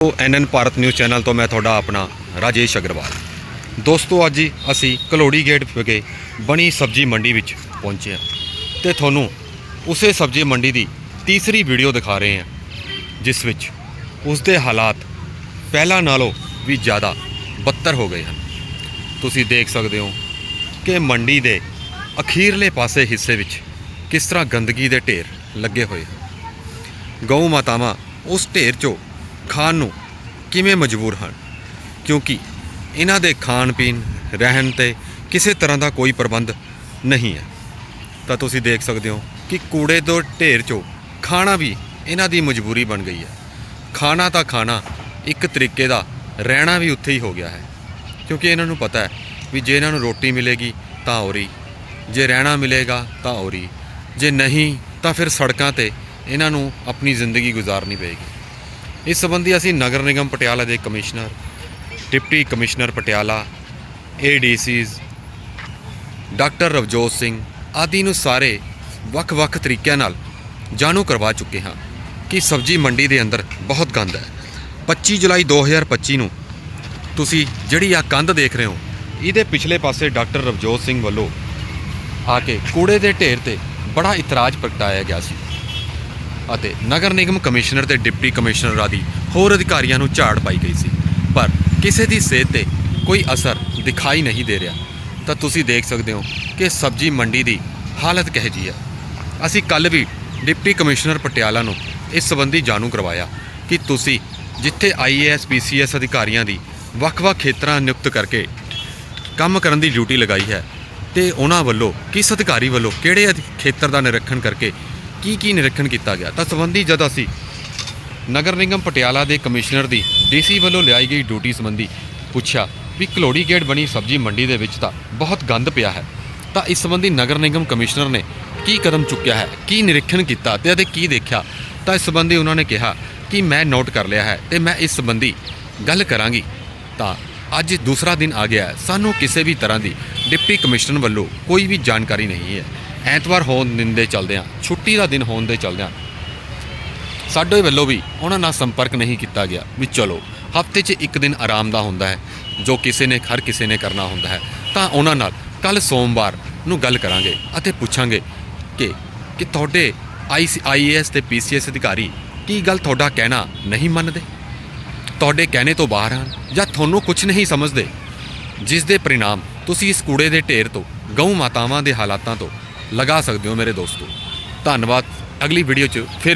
ਦੋਸਤੋ ਐਨਐਨ Bharat news channel ਤੋਂ ਮੈਂ ਤੁਹਾਡਾ ਆਪਣਾ ਰਾਜੇਸ਼ ਅਗਰਵਾਲ। ਦੋਸਤੋ, ਅੱਜ ਅਸੀਂ ਕਲੋੜੀ ਗੇਟ ਵਿਖੇ ਬਣੀ ਸਬਜ਼ੀ ਮੰਡੀ ਵਿੱਚ ਪਹੁੰਚੇ ਹਾਂ ਤੇ ਤੁਹਾਨੂੰ ਉਸੇ ਸਬਜ਼ੀ ਮੰਡੀ ਦੀ ਤੀਸਰੀ ਵੀਡੀਓ ਦਿਖਾ ਰਹੇ ਹਾਂ, ਜਿਸ ਵਿੱਚ ਉਸ ਦੇ ਹਾਲਾਤ ਪਹਿਲਾਂ ਨਾਲੋਂ ਵੀ ਜ਼ਿਆਦਾ ਬੱਤਰ ਹੋ ਗਏ ਹਨ। ਤੁਸੀਂ ਦੇਖ ਸਕਦੇ ਹੋ ਕਿ ਮੰਡੀ ਦੇ ਅਖੀਰਲੇ ਪਾਸੇ ਹਿੱਸੇ ਵਿੱਚ ਕਿਸ ਤਰ੍ਹਾਂ ਗੰਦਗੀ ਦੇ ਢੇਰ ਲੱਗੇ ਹੋਏ ਹਨ। ਗਊ ਮਾਤਾਵਾਂ ਉਸ ਢੇਰ 'ਚੋਂ ਖਾਣ ਨੂੰ ਕਿਵੇਂ ਮਜਬੂਰ ਹਨ? ਕਿਉਂਕਿ ਇਹਨਾਂ ਦੇ ਖਾਣ ਪੀਣ, ਰਹਿਣ ਤੇ ਕਿਸੇ ਤਰ੍ਹਾਂ ਦਾ ਕੋਈ ਪ੍ਰਬੰਧ ਨਹੀਂ ਹੈ। ਤਾਂ ਤੁਸੀਂ ਦੇਖ ਸਕਦੇ ਹੋ ਕਿ ਕੂੜੇ ਤੋਂ ਢੇਰ 'ਚੋਂ ਖਾਣਾ ਵੀ ਇਹਨਾਂ ਦੀ ਮਜਬੂਰੀ ਬਣ ਗਈ ਹੈ। ਖਾਣਾ ਤਾਂ ਖਾਣਾ, ਇੱਕ ਤਰੀਕੇ ਦਾ ਰਹਿਣਾ ਵੀ ਉੱਥੇ ਹੀ ਹੋ ਗਿਆ ਹੈ। ਕਿਉਂਕਿ ਇਹਨਾਂ ਨੂੰ ਪਤਾ ਹੈ ਵੀ ਜੇ ਇਹਨਾਂ ਨੂੰ ਰੋਟੀ ਮਿਲੇਗੀ ਤਾਂ ਔਰੀ, ਜੇ ਰਹਿਣਾ ਮਿਲੇਗਾ ਤਾਂ ਔਰੀ, ਜੇ ਨਹੀਂ ਤਾਂ ਫਿਰ ਸੜਕਾਂ ਤੇ ਇਹਨਾਂ ਨੂੰ ਆਪਣੀ ਜ਼ਿੰਦਗੀ ਗੁਜ਼ਾਰਨੀ ਪਏਗੀ। ਇਸ ਸੰਬੰਧੀ ਅਸੀਂ ਨਗਰ ਨਿਗਮ ਪਟਿਆਲਾ ਦੇ commissioner, deputy commissioner Patiala ADCs doctor Ravjot Singh ਆਦਿ ਨੂੰ ਸਾਰੇ ਵੱਖ-ਵੱਖ ਤਰੀਕਿਆਂ ਨਾਲ ਜਾਣੂ ਕਰਵਾ ਚੁੱਕੇ ਹਾਂ ਕਿ ਸਬਜ਼ੀ ਮੰਡੀ ਦੇ ਅੰਦਰ ਬਹੁਤ ਗੰਦ ਹੈ। 25 ਜੁਲਾਈ 2025 ਨੂੰ ਤੁਸੀਂ ਜਿਹੜੀ ਆ ਕੰਧ ਦੇਖ ਰਹੇ ਹੋ, ਇਹਦੇ ਪਿਛਲੇ ਪਾਸੇ ਡਾਕਟਰ ਰਵਜੋਤ ਸਿੰਘ ਵੱਲੋਂ ਆ ਕੇ ਕੂੜੇ ਦੇ ਢੇਰ ਤੇ ਬੜਾ ਇਤਰਾਜ਼ ਪ੍ਰਗਟਾਇਆ ਗਿਆ ਸੀ। ਅਤੇ ਨਗਰ ਨਿਗਮ ਕਮਿਸ਼ਨਰ ਤੇ ਡਿਪਟੀ ਕਮਿਸ਼ਨਰ ਆਦਿ ਹੋਰ ਅਧਿਕਾਰੀਆਂ ਨੂੰ ਝਾੜ ਪਾਈ ਗਈ ਸੀ। ਪਰ ਕਿਸੇ ਦੀ ਸਿਹਤ ਤੇ ਕੋਈ ਅਸਰ ਦਿਖਾਈ ਨਹੀਂ ਦੇ ਰਿਹਾ। ਤਾਂ ਤੁਸੀਂ ਦੇਖ ਸਕਦੇ ਹੋ ਕਿ ਸਬਜ਼ੀ ਮੰਡੀ ਦੀ ਹਾਲਤ ਕਿਹੋ ਜਿਹੀ ਹੈ। ਅਸੀਂ ਕੱਲ ਵੀ ਡਿਪਟੀ ਕਮਿਸ਼ਨਰ ਪਟਿਆਲਾ ਨੂੰ ਇਸ ਸੰਬੰਧੀ ਜਾਣੂ ਕਰਵਾਇਆ ਕਿ ਤੁਸੀਂ ਜਿੱਥੇ ਆਈਏਐਸ ਪੀਸੀਐਸ ਅਧਿਕਾਰੀਆਂ ਦੀ ਵੱਖ-ਵੱਖ ਖੇਤਰਾਂ ਨਿਯੁਕਤ ਕਰਕੇ ਕੰਮ ਕਰਨ ਦੀ ਡਿਊਟੀ ਲਗਾਈ ਹੈ ਤੇ ਉਹਨਾਂ ਵੱਲੋਂ ਕਿਸ ਅਧਿਕਾਰੀ ਵੱਲੋਂ ਕਿਹੜੇ ਅਧਿ- ਖੇਤਰ ਦਾ ਨਿਰੀਖਣ ਕਰਕੇ ਕੀ ਕੀ ਨਿਰੀਖਣ ਕੀਤਾ ਗਿਆ? ਤਾਂ ਸੰਬੰਧੀ ਜਦ ਅਸੀਂ ਨਗਰ ਨਿਗਮ ਪਟਿਆਲਾ ਦੇ ਕਮਿਸ਼ਨਰ ਦੀ ਡੀਸੀ ਵੱਲੋਂ ਲਿਆਈ ਗਈ ਡਿਊਟੀ ਸੰਬੰਧੀ ਪੁੱਛਿਆ ਵੀ ਕਲੋੜੀ ਗੇਟ ਬਣੀ ਸਬਜ਼ੀ ਮੰਡੀ ਦੇ ਵਿੱਚ ਤਾਂ ਬਹੁਤ ਗੰਦ ਪਿਆ ਹੈ। ਤਾਂ ਇਸ ਸੰਬੰਧੀ ਨਗਰ ਨਿਗਮ ਕਮਿਸ਼ਨਰ ਨੇ ਕੀ ਕਦਮ ਚੁੱਕਿਆ ਹੈ? ਕੀ ਨਿਰੀਖਣ ਕੀਤਾ ਤੇ ਅਤੇ ਕੀ ਦੇਖਿਆ? ਤਾਂ ਇਸ ਸੰਬੰਧੀ ਉਹਨਾਂ ਨੇ ਕਿਹਾ ਕਿ ਮੈਂ ਨੋਟ ਕਰ ਲਿਆ ਹੈ ਤੇ ਮੈਂ ਇਸ ਸੰਬੰਧੀ ਗੱਲ ਕਰਾਂਗੀ। ਤਾਂ ਅੱਜ ਦੂਸਰਾ ਦਿਨ ਆ ਗਿਆ ਹੈ। ਸਾਨੂੰ ਕਿਸੇ ਵੀ ਤਰ੍ਹਾਂ ਦੀ ਡਿਪਟੀ ਕਮਿਸ਼ਨਰ ਵੱਲੋਂ ਕੋਈ ਵੀ ਜਾਣਕਾਰੀ ਨਹੀਂ ਹੈ। ਐਤਵਾਰ ਹੋਣ ਦਿਨ ਦੇ ਚੱਲਦਿਆਂ ਛੁੱਟੀ ਦਾ ਦਿਨ ਹੋਣ ਦੇ ਚੱਲਦਿਆਂ ਸਾਡੇ ਵੱਲੋਂ ਵੀ ਉਹਨਾਂ ਨਾਲ ਸੰਪਰਕ ਨਹੀਂ ਕੀਤਾ ਗਿਆ ਵੀ ਚਲੋ, ਹਫ਼ਤੇ 'ਚ ਇੱਕ ਦਿਨ ਆਰਾਮ ਦਾ ਹੁੰਦਾ ਹੈ, ਜੋ ਕਿਸੇ ਨੇ ਹਰ ਕਿਸੇ ਨੇ ਕਰਨਾ ਹੁੰਦਾ ਹੈ, ਤਾਂ ਉਹਨਾਂ ਨਾਲ ਕੱਲ ਸੋਮਵਾਰ ਨੂੰ ਗੱਲ ਕਰਾਂਗੇ ਅਤੇ ਪੁੱਛਾਂਗੇ ਕਿ ਕਿ ਤੁਹਾਡੇ ਆਈਏਐਸ ਤੇ ਪੀਸੀਐਸ ਅਧਿਕਾਰੀ ਕੀ ਗੱਲ ਤੁਹਾਡਾ ਕਹਿਣਾ ਨਹੀਂ ਮੰਨਦੇ? ਤੁਹਾਡੇ ਕਹਿਣੇ ਤੋਂ ਬਾਹਰ ਹਨ ਜਾਂ ਤੁਹਾਨੂੰ ਕੁਝ ਨਹੀਂ ਸਮਝਦੇ? ਜਿਸ ਦੇ ਪਰਿਣਾਮ ਤੁਸੀਂ ਇਸ ਕੂੜੇ ਦੇ ਢੇਰ ਤੋਂ, ਗਊ ਮਾਤਾਵਾਂ ਦੇ ਹਾਲਾਤਾਂ ਤੋਂ ਲਗਾ ਸਕਦੇ ਹੋ ਮੇਰੇ ਦੋਸਤੋ। ਧੰਨਵਾਦ। ਅਗਲੀ ਵੀਡੀਓ 'ਚ ਫਿਰ